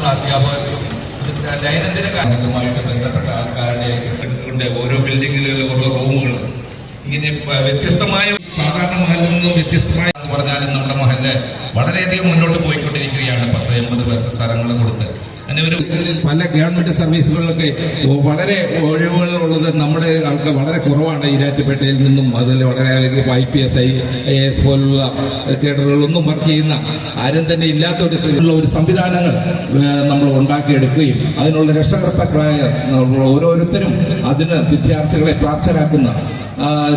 ഉള്ള അധ്യാപകർക്കും ദൈനംദിന കാര്യങ്ങളുമായിട്ട് ബന്ധപ്പെട്ട ആൾക്കാരുടെ കൊണ്ട് ഓരോ ബിൽഡിങ്ങിലും ഓരോ റൂമുകൾ ഇങ്ങനെ വ്യത്യസ്തമായ സാധാരണ മഹലിൽ നിന്നും വ്യത്യസ്തമായ പറഞ്ഞാലും നമ്മുടെ മഹൽ വളരെയധികം മുന്നോട്ട് പോയിക്കൊണ്ടിരിക്കുകയാണ്. പത്ത് എൺപത് പേർക്ക് സ്ഥലങ്ങൾ കൊടുത്ത്. പല ഗവൺമെന്റ് സർവീസുകളിലൊക്കെ വളരെ ഒഴിവുകൾ ഉള്ളത് നമ്മുടെ ആൾക്ക് വളരെ കുറവാണ് ഈരാറ്റുപേട്ടയിൽ നിന്നും. അതിൽ വളരെ I P S I A S പോലുള്ള കേഡറുകളൊന്നും വർക്ക് ചെയ്യുന്ന ആരും തന്നെ ഇല്ലാത്ത ഒരു ഒരു സംവിധാനങ്ങൾ നമ്മൾ ഉണ്ടാക്കിയെടുക്കുകയും അതിനുള്ള രക്ഷകർത്താക്കളായ ഓരോരുത്തരും അതിന് വിദ്യാർത്ഥികളെ പ്രാപ്തരാക്കുന്ന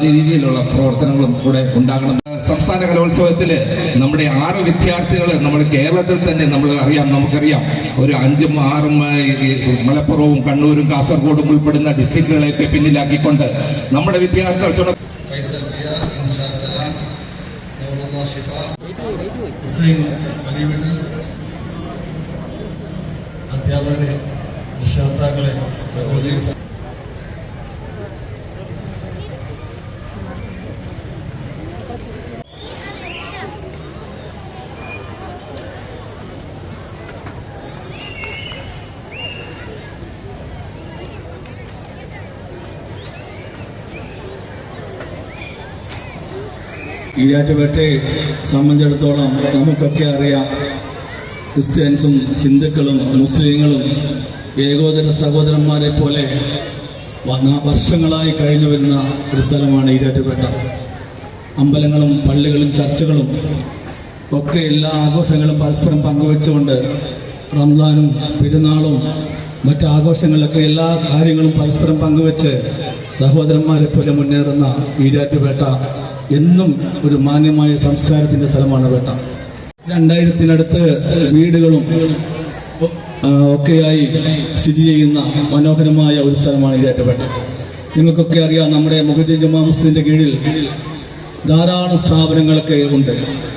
രീതിയിലുള്ള പ്രവർത്തനങ്ങളും കൂടെ ഉണ്ടാകണം. സംസ്ഥാന കലോത്സവത്തിൽ നമ്മുടെ ആറ് വിദ്യാർത്ഥികൾ നമ്മൾ കേരളത്തിൽ തന്നെ നമ്മൾ അറിയാം നമുക്കറിയാം. ഒരു അഞ്ചും ആറും മലപ്പുറവും കണ്ണൂരും കാസർഗോഡും ഉൾപ്പെടുന്ന ഡിസ്ട്രിക്റ്റുകളെയൊക്കെ പിന്നിലാക്കിക്കൊണ്ട് നമ്മുടെ വിദ്യാർത്ഥികൾ അധ്യാപകരെ രക്ഷകർത്താക്കളെ സഹോദരി ഈരാറ്റുപേട്ടയെ സംബന്ധിച്ചിടത്തോളം നമുക്കൊക്കെ അറിയാം ക്രിസ്ത്യൻസും ഹിന്ദുക്കളും മുസ്ലിങ്ങളും ഏകോദര സഹോദരന്മാരെ പോലെ വർഷങ്ങളായി കഴിഞ്ഞു വരുന്ന ഒരു സ്ഥലമാണ് ഈരാറ്റുപേട്ട. അമ്പലങ്ങളും പള്ളികളും ചർച്ചകളും ഒക്കെ എല്ലാ ആഘോഷങ്ങളും പരസ്പരം പങ്കുവെച്ചുകൊണ്ട് റംസാനും പെരുന്നാളും മറ്റ് ആഘോഷങ്ങളിലൊക്കെ എല്ലാ കാര്യങ്ങളും പരസ്പരം പങ്കുവെച്ച് സഹോദരന്മാരെ പോലെ മുന്നേറുന്ന ഈരാറ്റുപേട്ട എന്നും ഒരു മാന്യമായ സംസ്കാരത്തിന്റെ സ്ഥലമാണ് വേട്ട. രണ്ടായിരത്തിനടുത്ത് വീടുകളും ഒക്കെയായി സ്ഥിതി ചെയ്യുന്ന മനോഹരമായ ഒരു സ്ഥലമാണ് ഈരാറ്റുപേട്ട നിങ്ങൾക്കൊക്കെ അറിയാം നമ്മുടെ മുഖജി ജമാ കീഴിൽ ധാരാളം സ്ഥാപനങ്ങളൊക്കെ ഉണ്ട്.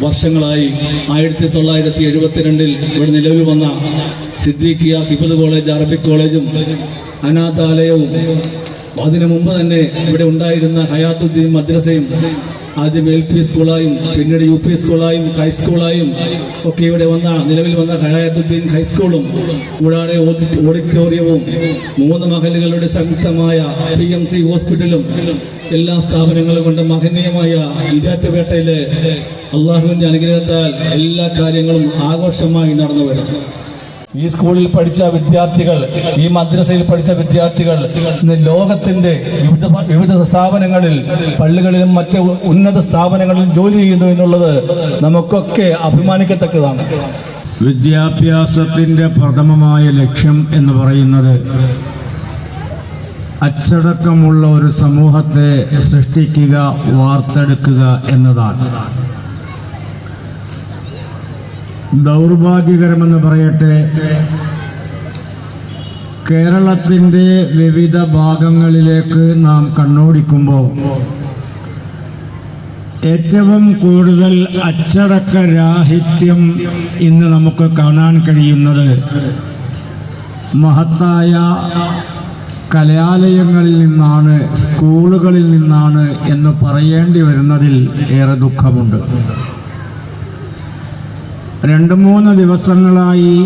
വർഷങ്ങളായി ആയിരത്തി തൊള്ളായിരത്തി എഴുപത്തിരണ്ടിൽ ഇവിടെ നിലവിൽ വന്ന സിദ്ദീഖിയ ഹിബദ് കോളേജ് അറബിക് കോളേജും അനാഥാലയവും അതിനു മുമ്പ് തന്നെ ഇവിടെ ഉണ്ടായിരുന്ന ഹയാത്തുദ്ദീൻ മദ്രസയും ആദ്യം എൽ പി സ്കൂളായും പിന്നീട് യു പി സ്കൂളായും ഹൈസ്കൂളായും ഒക്കെ ഇവിടെ വന്ന നിലവിൽ വന്ന ഹയാത്തുദ്ദീൻ ഹൈസ്കൂളും കൂടാതെ ഓഡി- ഓഡിറ്റോറിയവും മൂന്ന് മഹലുകളുടെ സംയുക്തമായ പി എം സി ഹോസ്പിറ്റലും എല്ലാ സ്ഥാപനങ്ങളും കൊണ്ട് മഹനീയമായ ഈരാറ്റുപേട്ടയിലെ അള്ളാഹുവിന്റെ അനുഗ്രഹത്താൽ എല്ലാ കാര്യങ്ങളും ആഘോഷമായി നടന്നു വരുന്നു ഈ സ്കൂളിൽ പഠിച്ച വിദ്യാർത്ഥികൾ ഈ മദ്രസയിൽ പഠിച്ച വിദ്യാർത്ഥികൾ ഇന്ന് ലോകത്തിന്റെ വിവിധ വിവിധ സ്ഥാപനങ്ങളിൽ പള്ളികളിലും മറ്റ് ഉന്നത സ്ഥാപനങ്ങളിലും ജോലി ചെയ്യുന്നു എന്നുള്ളത് നമുക്കൊക്കെ അഭിമാനിക്കത്തക്കതാണ്. വിദ്യാഭ്യാസത്തിന്റെ പ്രഥമമായ ലക്ഷ്യം എന്ന് പറയുന്നത് അച്ചടക്കമുള്ള ഒരു സമൂഹത്തെ സൃഷ്ടിക്കുക വാർത്തെടുക്കുക എന്നതാണ്. ദൗർഭാഗ്യകരമെന്ന് പറയട്ടെ. കേരളത്തിന്റെ വിവിധ ഭാഗങ്ങളിലേക്ക് നാം കണ്ണോടിക്കുമ്പോൾ ഏറ്റവും കൂടുതൽ അച്ചടക്ക രാഹിത്യം ഇന്ന് നമുക്ക് കാണാൻ കഴിയുന്നത് മഹത്തായ കലാലയങ്ങളിൽ നിന്നാണ് സ്കൂളുകളിൽ നിന്നാണ് എന്ന് പറയേണ്ടി വരുന്നതിൽ ഏറെ ദുഃഖമുണ്ട്. രണ്ട് മൂന്ന് ദിവസങ്ങളായി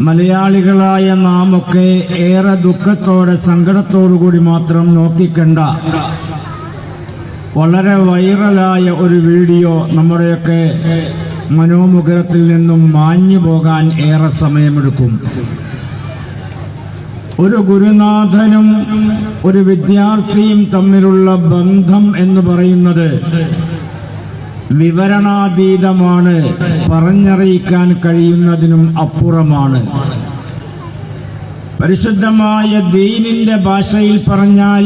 മലയാളികളായ നാം ഒക്കെ ഏറെ ദുഃഖത്തോടെ സങ്കടത്തോടുകൂടി മാത്രം നോക്കിക്കണ്ട. വളരെ വൈറലായ ഒരു വീഡിയോ നമ്മുടെയൊക്കെ മനോമുഖരത്തിൽ നിന്നും മാഞ്ഞു പോകാൻ ഏറെ സമയമെടുക്കും. ഒരു ഗുരുനാഥനും ഒരു വിദ്യാർത്ഥിയും തമ്മിലുള്ള ബന്ധം എന്ന് പറയുന്നത് വിവരണാതീതമാണ്. പറഞ്ഞറിയിക്കാൻ കഴിയുന്നതിനും അപ്പുറമാണ്. പരിശുദ്ധമായ ദീനിന്റെ ഭാഷയിൽ പറഞ്ഞാൽ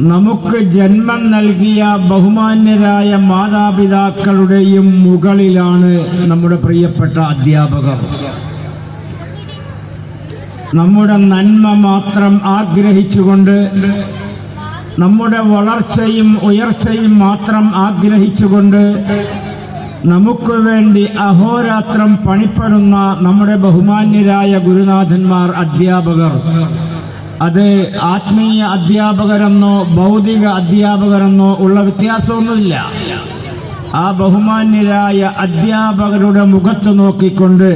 നമുക്ക് ജന്മം നൽകിയ ബഹുമാന്യരായ മാതാപിതാക്കളുടെയും മുകളിലാണ് നമ്മുടെ പ്രിയപ്പെട്ട അധ്യാപകർ. നമ്മുടെ നന്മ മാത്രം ആഗ്രഹിച്ചുകൊണ്ട് നമ്മുടെ വളർച്ചയും ഉയർച്ചയും മാത്രം ആഗ്രഹിച്ചുകൊണ്ട് നമുക്ക് വേണ്ടി അഹോരാത്രം പണിപ്പെടുന്ന നമ്മുടെ ബഹുമാന്യരായ ഗുരുനാഥന്മാർ അധ്യാപകർ. അത് ആത്മീയ അധ്യാപകരെന്നോ ഭൗതിക അധ്യാപകരെന്നോ ഉള്ള വ്യത്യാസമൊന്നുമില്ല. ആ ബഹുമാന്യരായ അധ്യാപകരുടെ മുഖത്ത് നോക്കിക്കൊണ്ട്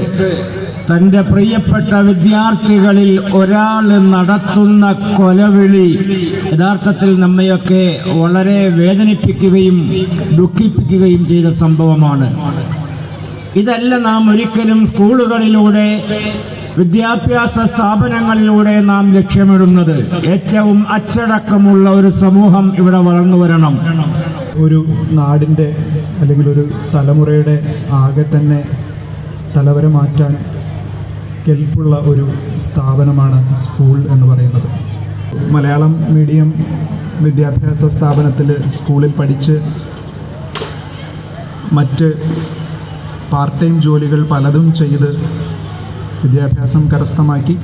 തന്റെ പ്രിയപ്പെട്ട വിദ്യാർത്ഥികളിൽ ഒരാൾ നടത്തുന്ന കൊലവിളി യഥാർത്ഥത്തിൽ നമ്മയൊക്കെ വളരെ വേദനിപ്പിക്കുകയും ദുഃഖിപ്പിക്കുകയും ചെയ്ത സംഭവമാണ്. ഇതല്ല നാം ഒരിക്കലും സ്കൂളുകളിലൂടെ വിദ്യാഭ്യാസ സ്ഥാപനങ്ങളിലൂടെ നാം ലക്ഷ്യമിടുന്നത്. ഏറ്റവും അച്ചടക്കമുള്ള ഒരു സമൂഹം ഇവിടെ വളർന്നു വരണം. ഒരു നാടിന്റെ അല്ലെങ്കിൽ ഒരു തലമുറയുടെ ആകെ തന്നെ തലവരെ മാറ്റാൻ കെൽപ്പുള്ള ഒരു സ്ഥാപനമാണ് സ്കൂൾ എന്ന് പറയുന്നത്. മലയാളം മീഡിയം വിദ്യാഭ്യാസ സ്ഥാപനത്തിൽ സ്കൂളിൽ പഠിച്ച് മറ്റ് പാർട്ട് ടൈം ജോലികൾ പലതും ചെയ്ത് വിദ്യാഭ്യാസം കരസ്ഥമാക്കി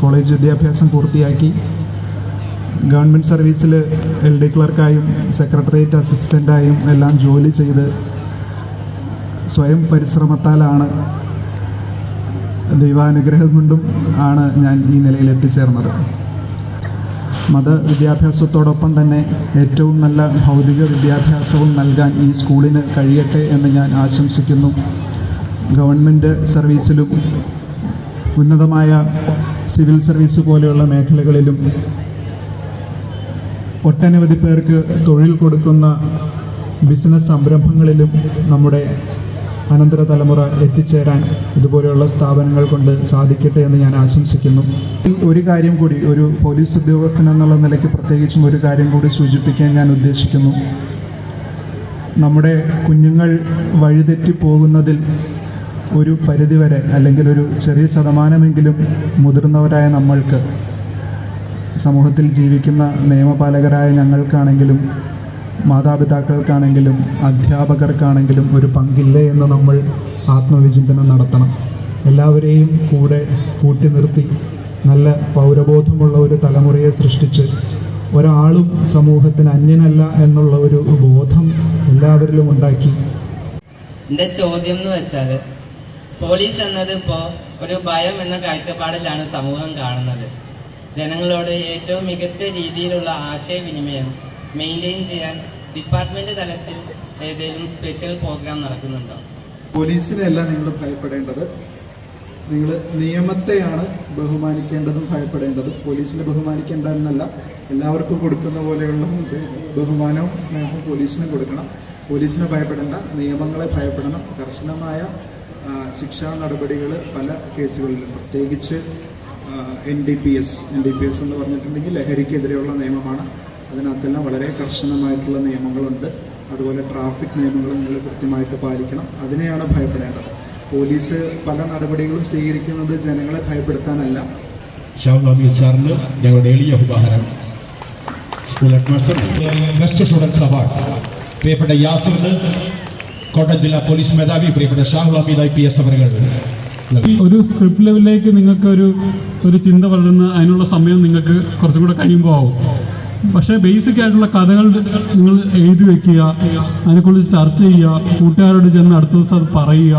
കോളേജ് വിദ്യാഭ്യാസം പൂർത്തിയാക്കി. ഗവൺമെന്റ് സർവീസിൽ എൽ ഡി ക്ലർക്കായും സെക്രട്ടേറിയറ്റ് അസിസ്റ്റന്റായും എല്ലാം ജോലി ചെയ്ത് സ്വയം പരിശ്രമത്താലാണ് ദൈവാനുഗ്രഹം കൊണ്ടും ആണ് ഞാൻ ഈ നിലയിൽ എത്തിച്ചേർന്നത്. മത വിദ്യാഭ്യാസത്തോടൊപ്പം തന്നെ ഏറ്റവും നല്ല ഭൗതിക വിദ്യാഭ്യാസവും നൽകാൻ ഈ സ്കൂളിന് കഴിയട്ടെ എന്ന് ഞാൻ ആശംസിക്കുന്നു. ഗവൺമെന്റ് സർവീസിലും ഉന്നതമായ സിവിൽ സർവീസ് പോലെയുള്ള മേഖലകളിലും ഒട്ടനവധി പേർക്ക് തൊഴിൽ കൊടുക്കുന്ന ബിസിനസ് സംരംഭങ്ങളിലും നമ്മുടെ അനന്തര തലമുറ എത്തിച്ചേരാൻ ഇതുപോലെയുള്ള സ്ഥാപനങ്ങൾ കൊണ്ട് സാധിക്കട്ടെ എന്ന് ഞാൻ ആശംസിക്കുന്നു. ഒരു കാര്യം കൂടി ഒരു പോലീസ് ഉദ്യോഗസ്ഥൻ എന്നുള്ള നിലയ്ക്ക് പ്രത്യേകിച്ചും ഒരു കാര്യം കൂടി സൂചിപ്പിക്കാൻ ഞാൻ ഉദ്ദേശിക്കുന്നു. നമ്മുടെ കുഞ്ഞുങ്ങൾ വഴിതെറ്റി പോകുന്നതിൽ ഒരു പരിധിവരെ അല്ലെങ്കിൽ ഒരു ചെറിയ ശതമാനമെങ്കിലും മുതിർന്നവരായ നമ്മൾക്ക് സമൂഹത്തിൽ ജീവിക്കുന്ന നിയമപാലകരായ ഞങ്ങൾക്കാണെങ്കിലും മാതാപിതാക്കൾക്കാണെങ്കിലും അധ്യാപകർക്കാണെങ്കിലും ഒരു പങ്കില്ലേ എന്ന് നമ്മൾ ആത്മവിചിന്തനം നടത്തണം. എല്ലാവരെയും കൂടെ കൂട്ടി നിർത്തി നല്ല പൗരബോധമുള്ള ഒരു തലമുറയെ സൃഷ്ടിച്ച് ഒരാളും സമൂഹത്തിന് അന്യനല്ല എന്നുള്ള ഒരു ബോധം എല്ലാവരിലും ഉണ്ടാക്കി. എന്റെ ചോദ്യം എന്ന് വെച്ചാൽ പോലീസ് എന്നത് ഇപ്പോ ഒരു ഭയം എന്ന കാഴ്ചപ്പാടിലാണ് സമൂഹം കാണുന്നത്. ജനങ്ങളോട് ഏറ്റവും മികച്ച രീതിയിലുള്ള ആശയവിനിമയം മെയിന്റെയിൻ ചെയ്യാൻ ഡിപ്പാർട്ട്മെന്റ് തലത്തിൽ ഏതെങ്കിലും സ്പെഷ്യൽ പ്രോഗ്രാം നടക്കുന്നുണ്ടോ? പോലീസിനെയല്ല നിങ്ങൾ ഭയപ്പെടേണ്ടത്. നിങ്ങൾ നിയമത്തെയാണ് ബഹുമാനിക്കേണ്ടതും ഭയപ്പെടേണ്ടതും. പോലീസിനെ ബഹുമാനിക്കേണ്ട എന്നല്ല എല്ലാവർക്കും കൊടുക്കുന്ന പോലെയുള്ള ബഹുമാനവും സ്നേഹവും പോലീസിന് കൊടുക്കണം. പോലീസിനെ ഭയപ്പെടേണ്ട നിയമങ്ങളെ ഭയപ്പെടണം. കർശനമായ ശിക്ഷാ നടപടികൾ പല കേസുകളിലും. പ്രത്യേകിച്ച് N D P S N D P S എന്ന് പറഞ്ഞിട്ടുണ്ടെങ്കിൽ ലഹരിക്കെതിരെയുള്ള നിയമമാണ്. അതിനകത്തെല്ലാം വളരെ കർശനമായിട്ടുള്ള നിയമങ്ങളുണ്ട്. അതുപോലെ ട്രാഫിക് നിയമങ്ങൾ നിങ്ങൾ കൃത്യമായിട്ട് പാലിക്കണം. അതിനെയാണ് ഭയപ്പെടേണ്ടത്. പോലീസ് പല നടപടികളും സ്വീകരിക്കുന്നത് ജനങ്ങളെ ഭയപ്പെടുത്താനല്ല. ഷാവുൽ സാറിന് ഞങ്ങളുടെ എളിയ ഉപഹാരം. School headmaster best students award പ്രിയപ്പെട്ട യാസറിന് കോട്ടയം ജില്ലാ പോലീസ് മേധാവി പ്രിയപ്പെട്ട Shahul Ameed I P S അവരുകൾ നൽകി. ഒരു സ്ക്രിപ്റ്റ് ലെവലിലേക്ക് നിങ്ങൾക്ക് ഒരു ഒരു ചിന്ത വളരുന്ന അതിനുള്ള സമയം നിങ്ങൾക്ക് കുറച്ചും കൂടെ കഴിയുമ്പോൾ ആവും. പക്ഷേ ബേസിക് ആയിട്ടുള്ള കഥകൾ നിങ്ങൾ എഴുതി വെക്കുക അതിനെക്കുറിച്ച് ചർച്ച ചെയ്യുക കൂട്ടുകാരോട് ചെന്ന് അടുത്ത ദിവസം അത് പറയുക.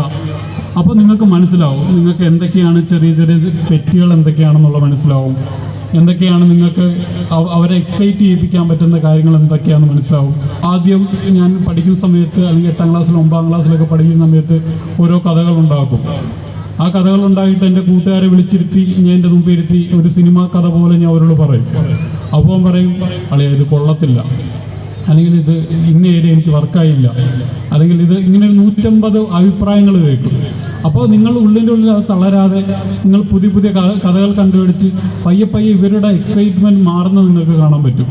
അപ്പോൾ നിങ്ങൾക്ക് മനസ്സിലാവും നിങ്ങൾക്ക് എന്തൊക്കെയാണ് ചെറിയ ചെറിയ തെറ്റുകൾ എന്തൊക്കെയാണെന്നുള്ള മനസ്സിലാവും. എന്തൊക്കെയാണ് നിങ്ങൾക്ക് അവരെ എക്സൈറ്റ് ചെയ്യിപ്പിക്കാൻ പറ്റുന്ന കാര്യങ്ങൾ എന്തൊക്കെയാണെന്ന് മനസ്സിലാവും. ആദ്യം ഞാൻ പഠിക്കുന്ന സമയത്ത് അല്ലെങ്കിൽ എട്ടാം ക്ലാസ്സിലും ഒമ്പതാം ക്ലാസ്സിലൊക്കെ പഠിക്കുന്ന സമയത്ത് ഓരോ കഥകൾ ഉണ്ടാക്കും. ആ കഥകൾ ഉണ്ടായിട്ട് എന്റെ കൂട്ടുകാരെ വിളിച്ചിരുത്തി ഞാൻ എന്റെ മുമ്പിരുത്തി ഒരു സിനിമ കഥ പോലെ ഞാൻ അവരോട് പറയും. അപ്പോൾ പറയും അളിയ ഇത് കൊള്ളത്തില്ല. അല്ലെങ്കിൽ ഇത് ഇന്ന ഏരിയ എനിക്ക് വർക്കായില്ല അല്ലെങ്കിൽ ഇത് ഇങ്ങനെ ഒരു നൂറ്റമ്പത് അഭിപ്രായങ്ങൾ കേൾക്കും. അപ്പോൾ നിങ്ങൾ ഉള്ളിന്റെ ഉള്ളിൽ അത് തളരാതെ നിങ്ങൾ പുതിയ പുതിയ കഥകൾ കണ്ടുപിടിച്ച് പയ്യെ പയ്യെ ഇവരുടെ എക്സൈറ്റ്മെന്റ് മാറുന്ന നിങ്ങൾക്ക് കാണാൻ പറ്റും.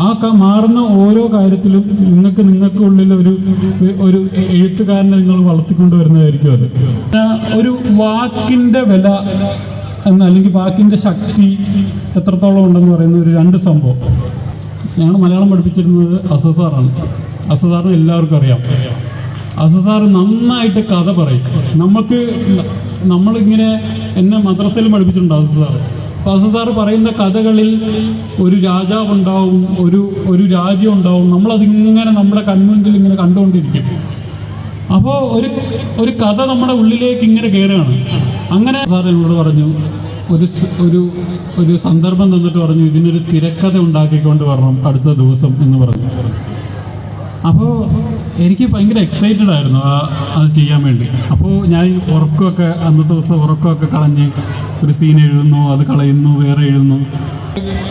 ആ ക- മാറുന്ന ഓരോ കാര്യത്തിലും നിങ്ങൾക്ക് നിങ്ങൾക്ക് ഉള്ളിൽ ഒരു ഒരു എഴുത്തുകാരനെ നിങ്ങൾ വളർത്തിക്കൊണ്ട് വരുന്നതായിരിക്കും അത്. ഒരു വാക്കിന്റെ വില എന്ന് അല്ലെങ്കിൽ വാക്കിന്റെ ശക്തി എത്രത്തോളം ഉണ്ടെന്ന് പറയുന്ന ഒരു രണ്ട് സംഭവം. ഞങ്ങൾ മലയാളം പഠിപ്പിച്ചിരുന്നത് അസസാറാണ്. അസസാറിന് എല്ലാവർക്കും അറിയാം. അസസാർ നന്നായിട്ട് കഥ പറയും. നമുക്ക് നമ്മളിങ്ങനെ എന്നെ മദ്രസയിൽ പഠിപ്പിച്ചിട്ടുണ്ട് അസസാർ. അപ്പൊ അസസാർ പറയുന്ന കഥകളിൽ ഒരു രാജാവ് ഉണ്ടാവും ഒരു ഒരു രാജ്യം ഉണ്ടാവും. നമ്മളതിങ്ങനെ നമ്മുടെ കൺമുൻപിൽ ഇങ്ങനെ കണ്ടുകൊണ്ടിരിക്കും. അപ്പോൾ ഒരു ഒരു കഥ നമ്മുടെ ഉള്ളിലേക്ക് ഇങ്ങനെ കയറുകയാണ് അങ്ങനെ സാർ എന്നോട് പറഞ്ഞു ഒരു ഒരു ഒരു സന്ദർഭം തന്നിട്ട് പറഞ്ഞു ഇതിനൊരു തിരക്കഥ ഉണ്ടാക്കിക്കൊണ്ട് വരണം അടുത്ത ദിവസം എന്ന് പറഞ്ഞു. അപ്പോൾ എനിക്ക് ഭയങ്കര എക്സൈറ്റഡ് ആയിരുന്നു ആ അത് ചെയ്യാൻ വേണ്ടി. അപ്പോൾ ഞാൻ ഉറക്കമൊക്കെ അന്നത്തെ ദിവസം ഉറക്കമൊക്കെ കളഞ്ഞ് ഒരു സീൻ എഴുതുന്നു അത് കളയുന്നു വേറെ എഴുതുന്നു.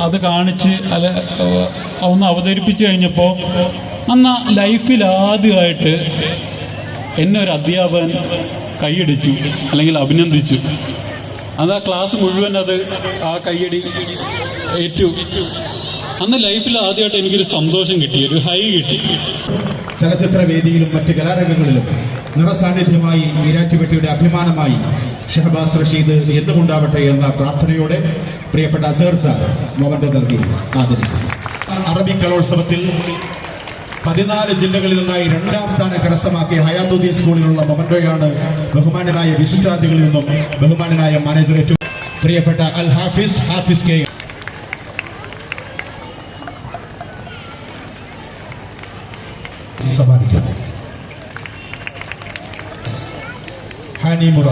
അത് കാണിച്ച് അല്ല ഒന്ന് അവതരിപ്പിച്ച് കഴിഞ്ഞപ്പോൾ അന്ന് ലൈഫിൽ ആദ്യമായിട്ട് എന്നെ ഒരു അധ്യാപകൻ കൈയടിച്ചു അല്ലെങ്കിൽ അഭിനന്ദിച്ചു. അത് ആ ക്ലാസ് മുഴുവൻ അത് ആ കൈയടി ഏറ്റു. അന്ന് ലൈഫിൽ ആദ്യമായിട്ട് എനിക്കൊരു സന്തോഷം കിട്ടി ഒരു ഹൈ കിട്ടി. ചലച്ചിത്ര വേദിയിലും മറ്റ് കലാരംഗങ്ങളിലും നിറസാന്നിധ്യമായി ഈരാറ്റുപേട്ടയുടെ അഭിമാനമായി ഷഹബാസ് റഷീദ് എന്നുമുണ്ടാവട്ടെ എന്ന പ്രാർത്ഥനയോടെ പ്രിയപ്പെട്ട സേർ സാർ മൊമന്റോ നൽകി ആദരിക്കും അറബി കലോത്സവത്തിൽ പതിനാല് ജില്ലകളിൽ നിന്നായി രണ്ടാം സ്ഥാനം കരസ്ഥമാക്കിയ ഹയാത്തുദ്ദീൻ സ്കൂളിലുള്ള മൊമൻഡോയാണ് ബഹുമാനനായ വിശിഷ്ടാതികളിൽ നിന്നും ബഹുമാനനായ ഏറ്റവും പ്രിയപ്പെട്ട അൽ ഹാഫിസ് ഹാഫിസ് കെ. സമ്മാനിക്കുന്നു. ഹാനി മുറ